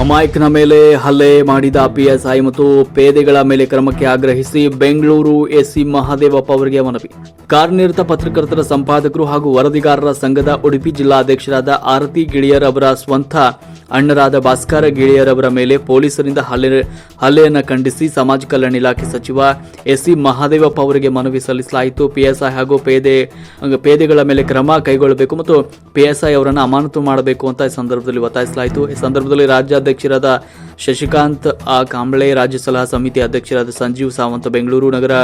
ಅಮಾಯಕನ ಮೇಲೆ ಹಲ್ಲೆ ಮಾಡಿದ ಪಿಎಸ್ಐ ಮತ್ತು ಪೇದೆಗಳ ಮೇಲೆ ಕ್ರಮಕ್ಕೆ ಆಗ್ರಹಿಸಿ ಬೆಂಗಳೂರು ಎಸ್ಸಿ ಮಹಾದೇವಪ್ಪ ಅವರಿಗೆ ಮನವಿ. ಕಾರ್ಯನಿರತ ಪತ್ರಕರ್ತರ ಸಂಪಾದಕರು ಹಾಗೂ ವರದಿಗಾರರ ಸಂಘದ ಉಡುಪಿ ಜಿಲ್ಲಾಧ್ಯಕ್ಷರಾದ ಆರತಿ ಗಿಳಿಯರ್ ಅವರ ಸ್ವಂತ ಅಣ್ಣರಾದ ಭಾಸ್ಕರ ಗಿಳಿಯರ್ ಅವರ ಮೇಲೆ ಪೊಲೀಸರಿಂದ ಹಲ್ಲೆ ಹಲ್ಲೆಯನ್ನು ಖಂಡಿಸಿ ಸಮಾಜ ಕಲ್ಯಾಣ ಇಲಾಖೆ ಸಚಿವ ಎಸ್ಸಿ ಮಹಾದೇವಪ್ಪ ಅವರಿಗೆ ಮನವಿ ಸಲ್ಲಿಸಲಾಯಿತು. ಪಿಎಸ್ಐ ಹಾಗೂ ಪೇದೆ, ಪೇದೆಗಳ ಮೇಲೆ ಕ್ರಮ ಕೈಗೊಳ್ಳಬೇಕು ಮತ್ತು ಪಿಎಸ್ಐ ಅವರನ್ನು ಅಮಾನತು ಮಾಡಬೇಕು ಅಂತ ಈ ಸಂದರ್ಭದಲ್ಲಿ ಒತ್ತಾಯಿಸಲಾಯಿತು. ಈ ಸಂದರ್ಭದಲ್ಲಿ ರಾಜ್ಯಾಧ್ಯಕ್ಷರಾದ ಶಶಿಕಾಂತ್, ಆ ಕಾಂಬಳೆ ರಾಜ್ಯ ಸಲಹಾ ಸಮಿತಿ ಅಧ್ಯಕ್ಷರಾದ ಸಂಜೀವ್ ಸಾವಂತ್, ಬೆಂಗಳೂರು ನಗರ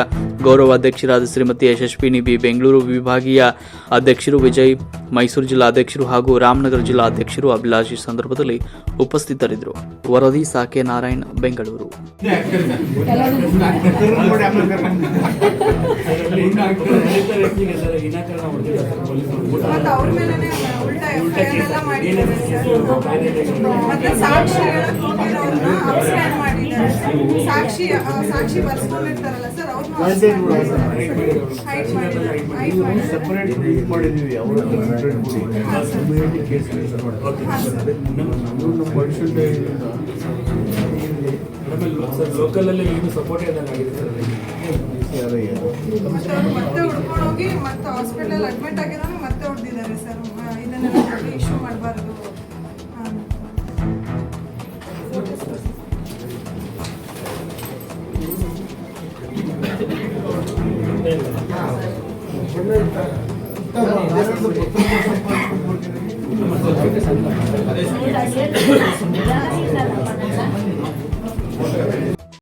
ಗೌರವ ಅಧ್ಯಕ್ಷರಾದ ಶ್ರೀಮತಿ ಯಶಸ್ವಿನಿ ಬಿ, ಬೆಂಗಳೂರು ವಿಭಾಗೀಯ ಅಧ್ಯಕ್ಷರು ವಿಜಯ್, ಮೈಸೂರು ಜಿಲ್ಲಾ ಅಧ್ಯಕ್ಷರು ಹಾಗೂ ರಾಮನಗರ ಜಿಲ್ಲಾ ಅಧ್ಯಕ್ಷರು ಅಭಿಲಾಷ್ ಸಂದರ್ಭದಲ್ಲಿ ಉಪಸ್ಥಿತರಿದ್ದರು. ವರದಿ ಸಾಕೆ ನಾರಾಯಣ್, ಬೆಂಗಳೂರು. ಸಾಕ್ಷಿ ಸಾಕ್ಷಿ ಬರ್ಸ್ಕೊಂಡಿರ್ತಾರಲ್ಲ ಸರ್ ಸಪರೇಟ್ ಇದು. ಮಾಡಿದೀವಿ ಲೋಕಲ್ ಅಲ್ಲಿ ಏನು ಸಪೋರ್ಟ್ ಆಗಿದೆ ಸರ್. ಯಾರೋ ಏನು ಮತ್ತೆ ಹುಡ್ಕೊಂಡೋಗಿ ಮತ್ತೆ ಹಾಸ್ಪಿಟಲ್ ಅಡ್ಮಿಟ್ ಆಗಿರೋನು ಮತ್ತೆ ಹೊಡೆದಿದ್ದಾರೆ ಸರ್ ಇದನ್ನೆಲ್ಲ ಇಶ್ಯೂ ಮಾಡಬಾರ್ದು ಅದೇ